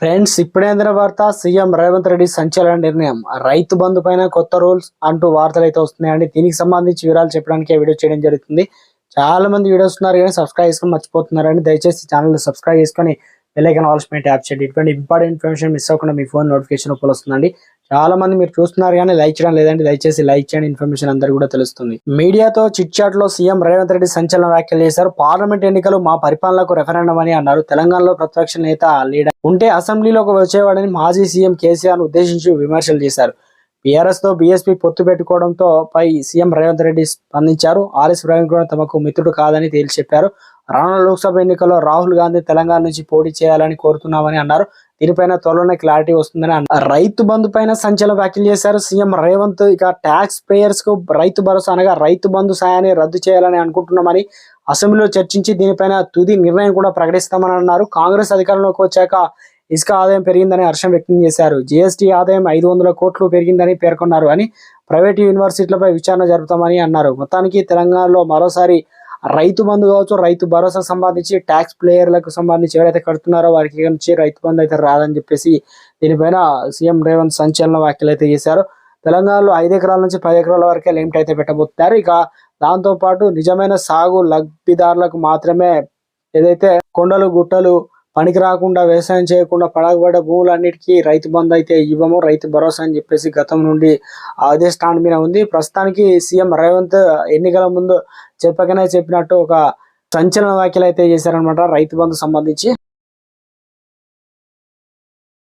Friends ఇప్పుడేందిన వార్త CM Revanth Reddy సంచలన నిర్ణయం. రైతు బంధు పైన కొత్త రూల్స్ అంటూ వార్తలు అయితే వస్తున్నాయండి. దీనికి సంబంధించి వివరాలు చెప్పడానికి వీడియో చేయడం జరుగుతుంది. చాలా మంది వీడియోస్ ఉన్నారు కానీ సబ్స్క్రైబ్ చేసుకొని మర్చిపోతున్నారండి. దయచేసి ఛానల్ సబ్స్క్రైబ్ చేసుకొని వెళ్ళకన్ ఆల్స్ యాప్ ట్యాప్ చేయండి. ఇటువంటి ఇంపార్టెంట్ ఇన్ఫర్మేషన్ మిస్ అవ్వకుండా మీ ఫోన్ నోటిఫికేషన్ వస్తుందండి. చాలా మంది మీరు చూస్తున్నారు కానీ లైక్ చేయడం లేదండి. దయచేసి లైక్ చేయండి. ఇన్ఫర్మేషన్ అందరు కూడా తెలుస్తుంది. మీడియాతో చిట్ చాట్లో సీఎం రేవంత్ రెడ్డి సంచలన వ్యాఖ్యలు చేశారు. పార్లమెంట్ ఎన్నికలు మా పరిపాలనకు రెఫరెండం అని అన్నారు. తెలంగాణలో ప్రతిపక్ష నేత లీడర్ ఉంటే అసెంబ్లీలోకి వచ్చేవాడని మాజీ సీఎం కేసీఆర్ ఉద్దేశించి విమర్శలు చేశారు. తో బీఎస్పీ పొత్తు పెట్టుకోవడంతో పై సీఎం రేవంత్ రెడ్డి స్పందించారు. ఆర్ఎస్ ప్రవీణ్ కూడా తమకు మిత్రుడు కాదని తేల్చి చెప్పారు రానున్న లోక్సభ ఎన్నికల్లో రాహుల్ గాంధీ తెలంగాణ నుంచి పోటీ చేయాలని కోరుతున్నామని అన్నారు. దీనిపైన త్వరలోనే క్లారిటీ వస్తుందని అన్నారు. రైతు బంధు పైన సంచలన వ్యాఖ్యలు చేశారు సీఎం రేవంత్. ఇక ట్యాక్స్ పేయర్స్కు రైతు భరోసా అనగా రైతు బంధు సాయాన్ని రద్దు చేయాలని అనుకుంటున్నామని అసెంబ్లీలో చర్చించి దీనిపైన తుది నిర్ణయం కూడా ప్రకటిస్తామని అన్నారు. కాంగ్రెస్ అధికారంలోకి వచ్చాక ఇసుక ఆదాయం పెరిగిందని హర్షం వ్యక్తం చేశారు. జీఎస్టీ ఆదాయం ఐదు వందల కోట్లు పెరిగిందని పేర్కొన్నారు అని ప్రైవేట్ యూనివర్సిటీలపై విచారణ జరుపుతామని అన్నారు. మొత్తానికి తెలంగాణలో మరోసారి రైతు బంధు కావచ్చు రైతు భరోసా సంబంధించి ట్యాక్స్ ప్లేయర్లకు సంబంధించి ఎవరైతే కడుతున్నారో వారికి నుంచి రైతు బంధు అయితే రాదని చెప్పేసి దీనిపైన సీఎం రేవంత్ సంచలన వ్యాఖ్యలు అయితే చేశారు. తెలంగాణలో ఐదు ఎకరాల నుంచి పది ఎకరాల వరకే లిమిట్ అయితే పెట్టబోతున్నారు. ఇక దాంతో పాటు నిజమైన సాగు లబ్ధిదారులకు మాత్రమే ఏదైతే కొండలు గుట్టలు పనికి రాకుండా వ్యవసాయం చేయకుండా పడగబడ్డ భూములన్నిటికీ రైతు బంధు అయితే ఇవ్వము రైతు భరోసా అని చెప్పేసి గతం నుండి అదే స్టాండ్ మీద ఉంది. ప్రస్తుతానికి సీఎం రేవంత్ ఎన్నికల ముందు చెప్పకనే చెప్పినట్టు ఒక సంచలన వ్యాఖ్యలు అయితే చేశారనమాట రైతు బంధు సంబంధించి.